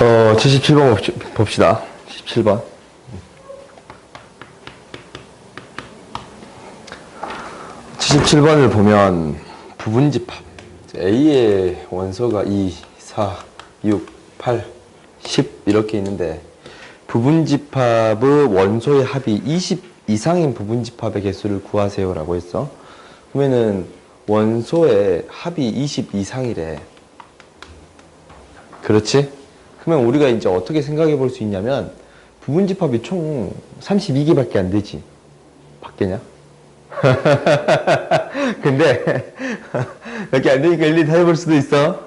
어, 77번 봅시다. 77번. 칠십칠 번을 보면 부분집합 A의 원소가 2, 4, 6, 8, 10 이렇게 있는데 부분집합의 원소의 합이 20 이상인 부분집합의 개수를 구하세요 라고 했어. 그러면은 원소의 합이 20 이상이래. 그렇지? 그러면 우리가 이제 어떻게 생각해 볼 수 있냐면 부분 집합이 총 32개밖에 안 되지. 받겠냐? 근데 몇개안 되니까 일일이 다 해볼 수도 있어.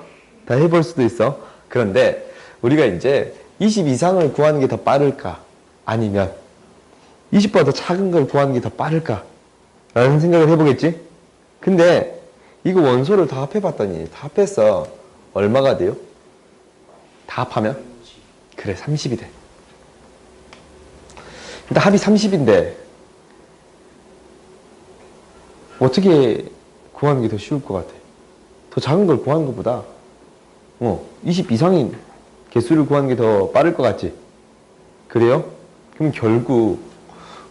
다 해볼 수도 있어. 그런데 우리가 이제 20 이상을 구하는 게 더 빠를까? 아니면 20보다 더 작은 걸 구하는 게 더 빠를까? 라는 생각을 해보겠지? 근데 이거 원소를 다 합해봤더니 다 합해서 얼마가 돼요? 다 합하면? 그래 30이 돼 일단 합이 30인데 어떻게 구하는 게 더 쉬울 것 같아? 더 작은 걸 구하는 것보다 어, 20 이상인 개수를 구하는 게 더 빠를 것 같지? 그래요? 그럼 결국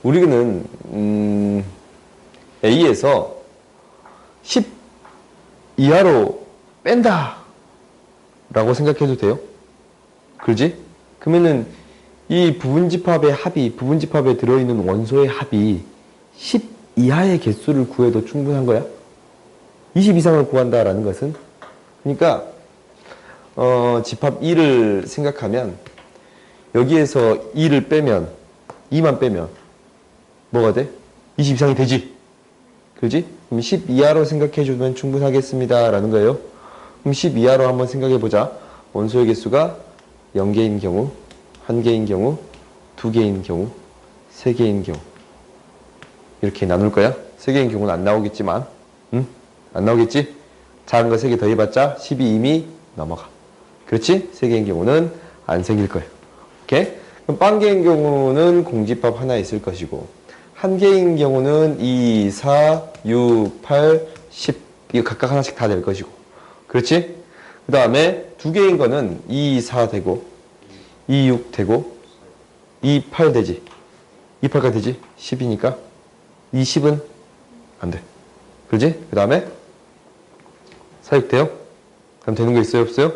우리는 음, A에서 10 이하로 뺀다 라고 생각해도 돼요? 그러지? 그러면은 이 부분집합의 합이 부분집합에 들어있는 원소의 합이 10 이하의 개수를 구해도 충분한 거야? 20 이상을 구한다라는 것은 그러니까 어, 집합 2를 생각하면 여기에서 2를 빼면 2만 빼면 뭐가 돼? 20 이상이 되지? 그지? 그럼 10 이하로 생각해 주면 충분하겠습니다. 라는 거예요. 그럼 10 이하로 한번 생각해 보자. 원소의 개수가 0개인 경우, 1개인 경우, 2개인 경우, 3개인 경우. 이렇게 나눌 거야. 3개인 경우는 안 나오겠지만, 응? 안 나오겠지? 작은 거 3개 더해봤자 10이 이미 넘어가. 그렇지? 3개인 경우는 안 생길 거예요. 오케이? 그럼 빵 개인 경우는 공집합 하나 있을 것이고, 한 개인 경우는 2, 4, 6, 8, 10 이거 각각 하나씩 다 될 것이고 그렇지? 그 다음에 두 개인 거는 2, 4 되고 2, 6 되고 2, 8 되지 2, 8가 되지 10이니까 2, 10은 안 돼. 그렇지? 그 다음에 사육돼요? 그럼 되는 거 있어요? 없어요?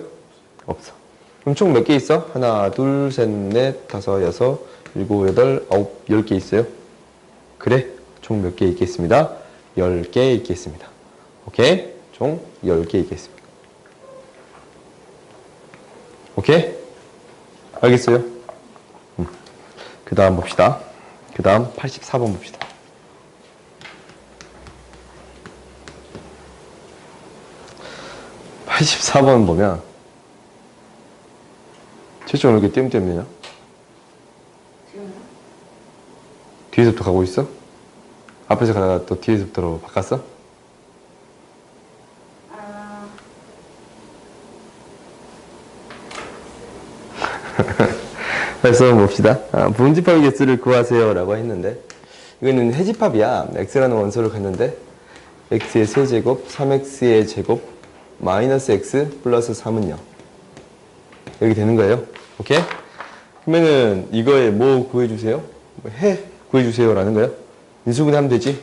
없어. 그럼 총 몇 개 있어? 하나, 둘, 셋, 넷, 다섯, 여섯, 일곱, 여덟, 아홉, 열 개 있어요? 그래? 총 몇 개 있겠습니다? 10개 있겠습니다. 오케이? 총 10개 있겠습니다. 오케이? 알겠어요? 음. 그 다음 봅시다. 그 다음 84번 봅시다. (84번) 보면 최종 이렇게 띄엄띄엄이냐 뒤에서부터 가고 있어? 앞에서 가다가 또 뒤에서부터 바꿨어? 그래서 봅시다. 아, 부분집합의 개수를 구하세요 라고 했는데 이거는 해집합이야. x라는 원소를 갖는데 x의 세제곱, 3x의 제곱, 마이너스 x 플러스 3은 0 이렇게 되는 거예요. 오케이? 그러면은 이거에 뭐 구해주세요? 뭐해 구해주세요 라는 거예요. 인수분해 하면 되지.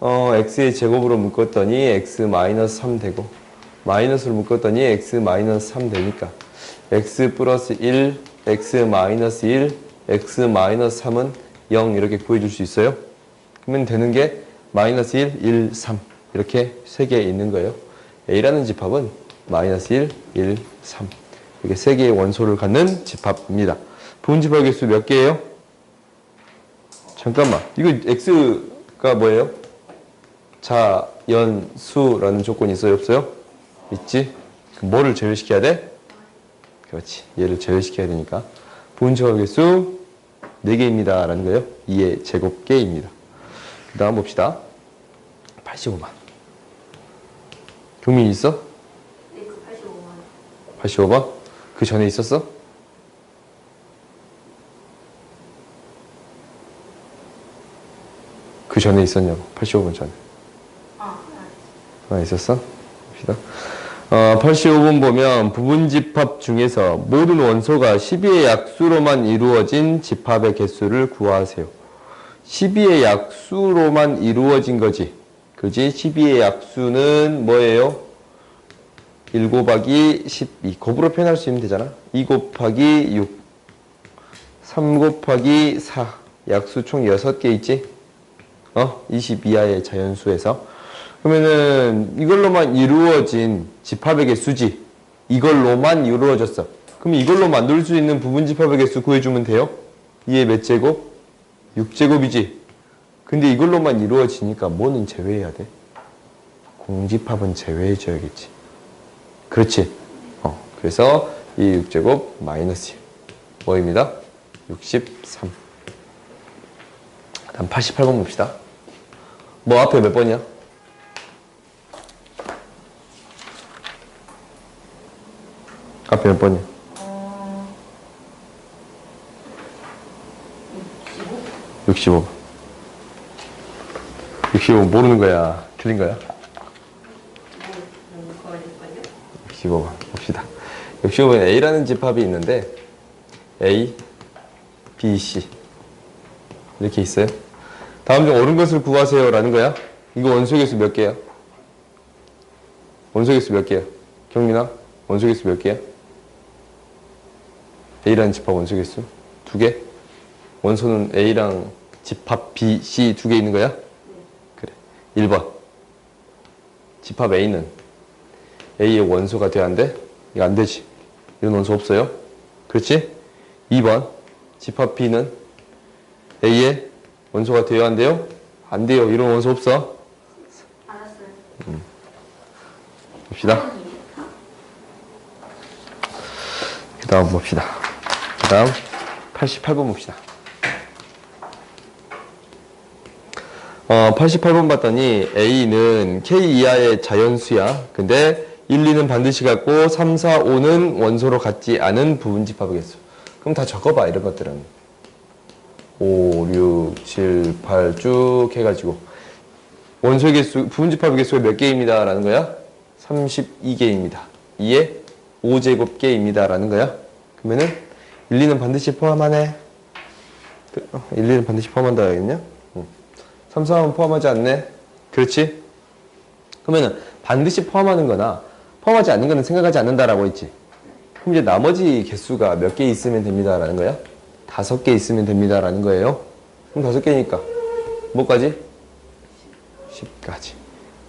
어, x의 제곱으로 묶었더니 x 마이너스 3 되고 마이너스로 묶었더니 x 마이너스 3 되니까 x 플러스 1, x 마이너스 1, x 마이너스 3은 0 이렇게 구해줄 수 있어요. 그러면 되는 게 마이너스 1, 1, 3 이렇게 세 개 있는 거예요. A라는 집합은 마이너스 1, 1, 3 이렇게 세 개의 원소를 갖는 집합입니다. 부분집합 개수 몇 개예요? 잠깐만. 이거 x가 뭐예요? 자연수라는 조건이 있어요? 없어요? 있지? 뭐를 제외시켜야 돼? 그렇지. 얘를 제외시켜야 되니까. 부분집합 개수 4개입니다. 라는 거예요. 2의 제곱개입니다. 그 다음 봅시다. 85만. 경민 있어? 네, 그 85만. 85번? 그 전에 있었어? 그 전에 있었냐고. 85번 전에. 아, 네. 하나 있었어? 봅시다. 어, 85번 보면 부분 집합 중에서 모든 원소가 12의 약수로만 이루어진 집합의 개수를 구하세요. 12의 약수로만 이루어진 거지. 그지? 12의 약수는 뭐예요? 1 곱하기 12. 곱으로 표현할 수 있으면 되잖아. 2 곱하기 6. 3 곱하기 4. 약수 총 6개 있지? 어? 20 이하의 자연수에서. 그러면은 이걸로만 이루어진 집합의 개수지. 이걸로만 이루어졌어. 그럼 이걸로 만들 수 있는 부분 집합의 개수 구해주면 돼요? 2의 몇 제곱? 6제곱이지. 근데 이걸로만 이루어지니까 뭐는 제외해야 돼? 공집합은 제외해줘야겠지. 그렇지. 어, 그래서 이 6제곱 마이너스 1. 뭐입니다? 63. 다음 88번 봅시다. 뭐 앞에 몇 번이야? 앞에 몇 번이야? 65번. 65번 모르는 거야. 틀린 거야? 65번 봅시다. 65번 A라는 집합이 있는데 A, B, C 이렇게 있어요. 다음 중 옳은 것을 구하세요 라는 거야. 이거 원소 개수 몇 개야? 원소 개수 몇 개야? 경민아, 원소 개수 몇 개야? A라는 집합 원소 개수 두 개? 원소는 A랑 집합 B, C 두 개 있는 거야? 그래. 1번. 집합 A는 A의 원소가 돼야 안 돼? 이거 안 되지. 이런 원소 없어요. 그렇지? 2번. 집합 B는 A의 원소가 돼야 안 돼요? 안 돼요. 이런 원소 없어. 알았어요. 봅시다. 그 다음 봅시다. 그 다음 88번 봅시다. 어, 88번 봤더니 A는 K 이하의 자연수야. 근데 1, 2는 반드시 같고 3, 4, 5는 원소로 같지 않은 부분 집합이겠어. 그럼 다 적어봐 이런 것들은. 5, 6, 7, 8 쭉 해가지고 원소 개수, 부분 집합의 개수가 몇 개입니다. 라는 거야? 32개입니다. 2에 5제곱 개입니다. 라는 거야. 그러면은 1, 2는 반드시 포함하네. 그, 어, 1, 2는 반드시 포함한다? 응. 3, 4는 포함하지 않네. 그렇지? 그러면은 반드시 포함하는 거나 포함하지 않는 거는 생각하지 않는다라고 했지. 그럼 이제 나머지 개수가 몇 개 있으면 됩니다. 라는 거야? 다섯 개 있으면 됩니다. 라는 거예요. 그럼 다섯 개니까 뭐까지? 10까지.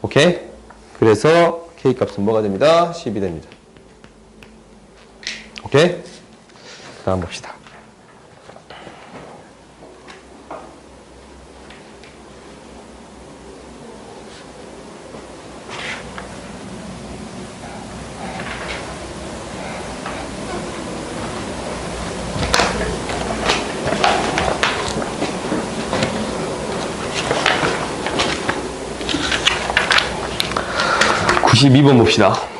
오케이? 그래서 K 값은 뭐가 됩니다? 10이 됩니다. 오케이? 다음 봅시다. 구십이 번 봅시다.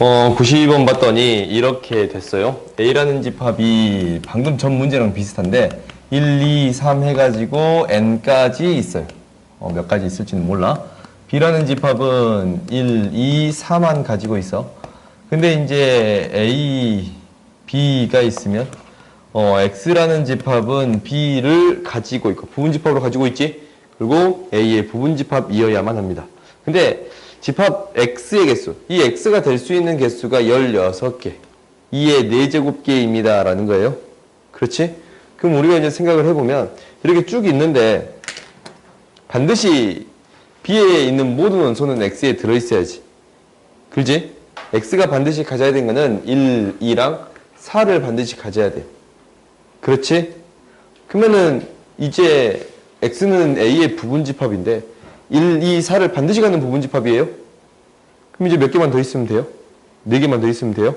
어, 92번 봤더니 이렇게 됐어요. A라는 집합이 방금 전 문제랑 비슷한데 1, 2, 3 해가지고 N까지 있어요. 어, 몇 가지 있을지는 몰라. B라는 집합은 1, 2, 4만 가지고 있어. 근데 이제 A, B가 있으면 어, X라는 집합은 B를 가지고 있고 부분 집합으로 가지고 있지. 그리고 A의 부분 집합이어야만 합니다. 근데 집합 X의 개수, 이 X가 될 수 있는 개수가 16개. 2의 4제곱개입니다. 라는 거예요. 그렇지? 그럼 우리가 이제 생각을 해보면 이렇게 쭉 있는데 반드시 B에 있는 모든 원소는 X에 들어있어야지. 그지? X가 반드시 가져야 되는 거는 1, 2랑 4를 반드시 가져야 돼. 그렇지? 그러면은 이제 X는 A의 부분 집합인데 1, 2, 4를 반드시 가는 부분 집합이에요? 그럼 이제 몇 개만 더 있으면 돼요? 4개만 더 있으면 돼요?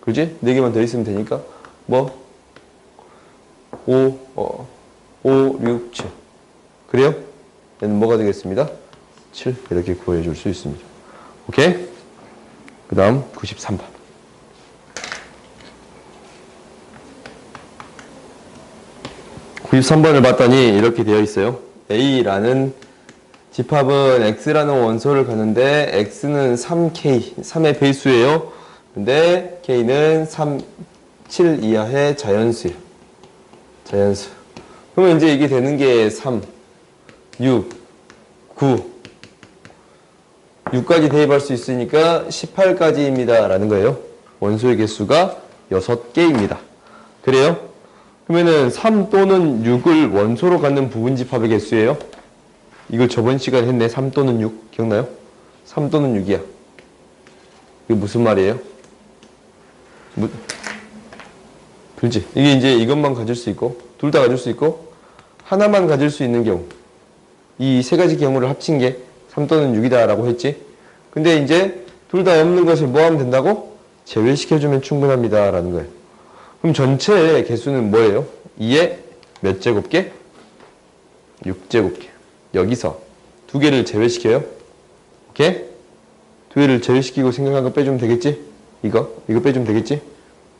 그지? 4개만 더 있으면 되니까 뭐 5, 어, 5, 6, 7 그래요? 얘는 뭐가 되겠습니다? 7 이렇게 구해줄 수 있습니다. 오케이? 그 다음 93번 93번을 봤더니 이렇게 되어 있어요. A라는 집합은 x라는 원소를 갖는데 x는 3k, 3의 배수예요. 근데 k는 3, 7 이하의 자연수예요. 자연수. 그러면 이제 이게 되는 게 3, 6, 9, 6까지 대입할 수 있으니까 18까지입니다. 라는 거예요. 원소의 개수가 6개입니다. 그래요? 그러면은 3 또는 6을 원소로 갖는 부분집합의 개수예요. 이걸 저번 시간에 했네. 3 또는 6. 기억나요? 3 또는 6이야. 이게 무슨 말이에요? 무... 그렇지. 이게 이제 이것만 가질 수 있고, 둘 다 가질 수 있고, 하나만 가질 수 있는 경우. 이 세 가지 경우를 합친 게 3 또는 6이다라고 했지. 근데 이제 둘 다 없는 것을 뭐 하면 된다고? 제외시켜주면 충분합니다. 라는 거예요. 그럼 전체 개수는 뭐예요? 2의 몇 제곱개? 6제곱개. 여기서 두 개를 제외시켜요. 오케이? 두 개를 제외시키고 생각한 거 빼주면 되겠지? 이거? 이거 빼주면 되겠지?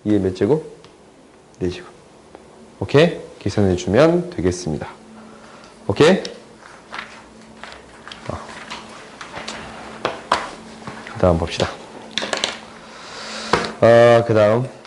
2의 몇 제곱? 4제곱. 오케이? 계산해 주면 되겠습니다. 오케이? 그 다음 봅시다. 아, 그 다음.